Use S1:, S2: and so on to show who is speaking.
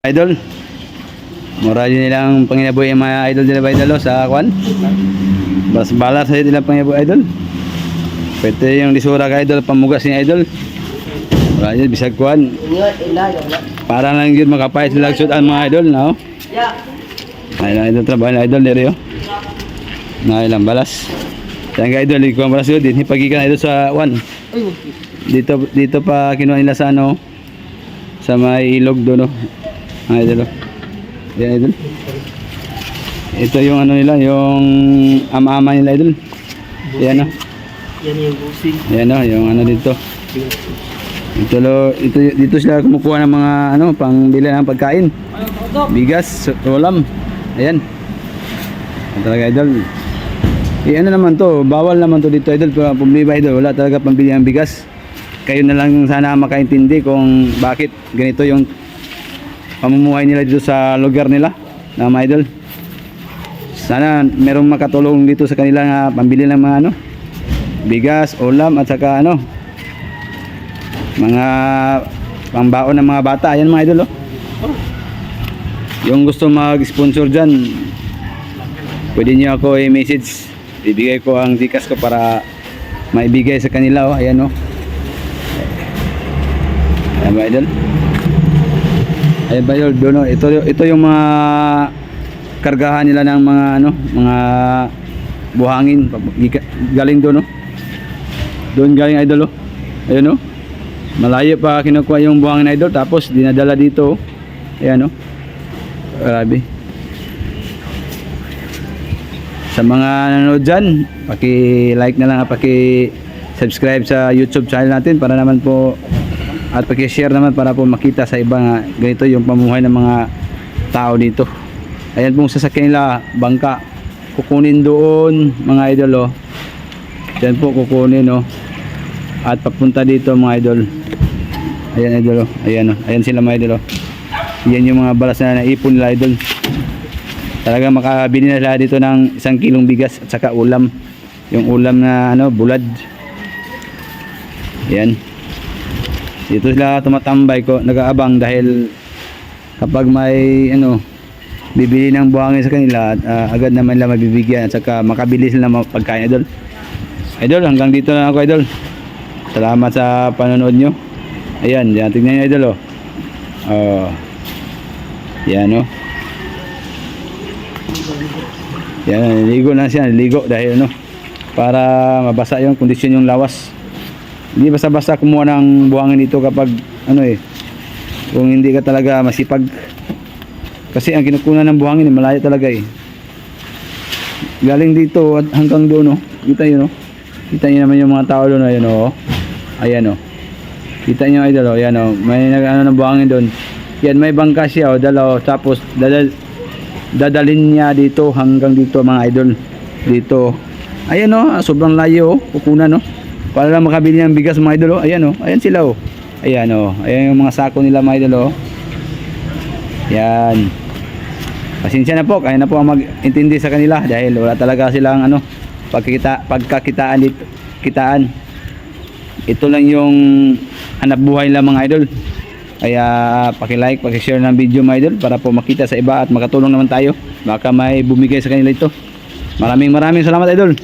S1: Idol. Mura din nilang panginabuhi ang mga idol nila ba idol oh, sa kwan? Bas balar sa nila panginabuhi idol. Pwede yung lisura ka idol, pamugas ni idol. Wala yun, bisag kwan. Para lang yun makapahit sila sud ang mga idol, no? Ay lang idol trabaho na idol diri oh. Na ilang balas. Yan ka idol, ikaw ang balas yun, din pagikan idol sa one. Dito dito pa kinuha nila sa ano sa may ilog doon oh. Mga idol. Yan idol. Ito yung ano nila, yung ama-ama nila idol. Yan oh.
S2: Yan yung busing.
S1: Yan oh, yung ano dito. Ito, lo, ito dito sila kumukuha ng mga ano, pangbili ng pagkain. Bigas, ulam. Ayan. Yan talaga idol. Eh ano naman to, bawal naman to dito idol. Pero problema idol, wala talaga pambili ng bigas. Kayo na lang sana makaintindi kung bakit ganito yung pamumuhay nila dito sa lugar nila na mga idol. Sana merong makatulong dito sa kanila nga pambili ng mga ano, bigas, ulam at saka ano, mga pangbaon ng mga bata. Ayan mga idol oh. Yung gusto mag-sponsor dyan, pwede nyo ako i-message. Bibigay ko ang dikas ko para maibigay sa kanila. Oh. Ayan oh. Ayan ba idol? Ayan ba idol? Doon. Ito, ito yung mga kargahan nila ng mga ano, mga buhangin. Galing doon oh. Doon galing idol oh. Ayan oh. Malayo pa kinukuha yung buhangin idol tapos dinadala dito. oh. Ayan oh. Grabe. Sa mga nanonood dyan, paki-like na lang at paki-subscribe sa YouTube channel natin para naman po at paki-share naman para po makita sa iba nga ganito yung pamuhay ng mga tao dito. Ayan pong sasakyan nila, bangka. Kukunin doon, mga idol oh. Yan po kukunin oh. At papunta dito mga idol. Ayan idol oh. Ayan oh. Ayan sila mga idol oh. Yan yung mga balas na naipon nila idol. Talaga makabili na sila dito ng isang kilong bigas at saka ulam. Yung ulam na ano, bulad. Yan. Dito sila tumatambay ko, nag-aabang dahil kapag may ano, bibili ng buhangin sa kanila, ah, agad naman nila mabibigyan at saka makabili sila ng mga pagkain idol. Idol, hanggang dito na ako idol. Salamat sa panonood nyo. Ayan, yan, tignan nyo idol oh. Oh. Yan oh. Yan, ligo na siya, ligo dahil ano, para mabasa yung kondisyon yung lawas. Hindi basta-basta kumuha ng buhangin dito kapag ano eh, kung hindi ka talaga masipag. Kasi ang kinukunan ng buhangin eh, malayo talaga eh. Galing dito at hanggang doon oh. Kita nyo no? Kita nyo naman yung mga tao doon ayun oh. Ayan oh. Kita nyo idol oh. Ayan oh. May ano ng buhangin doon. Yan may bangka siya oh. Dala oh. Tapos dadal dadalin niya dito hanggang dito mga idol. Dito. Ayan oh. Sobrang layo oh. Kukunan oh. Para lang makabili ng bigas mga idol oh. Ayan oh. Ayan sila oh. Ayan oh. Ayan yung mga sako nila mga idol oh. Yan. Pasensya na po, kaya na po ang mag-intindi sa kanila dahil wala talaga silang ano, pagkita, pagkakitaan dito, kitaan. Ito lang yung hanap buhay nila mga idol. Kaya paki-like, paki-share ng video mga idol para po makita sa iba at makatulong naman tayo. Baka may bumigay sa kanila ito. Maraming maraming salamat idol.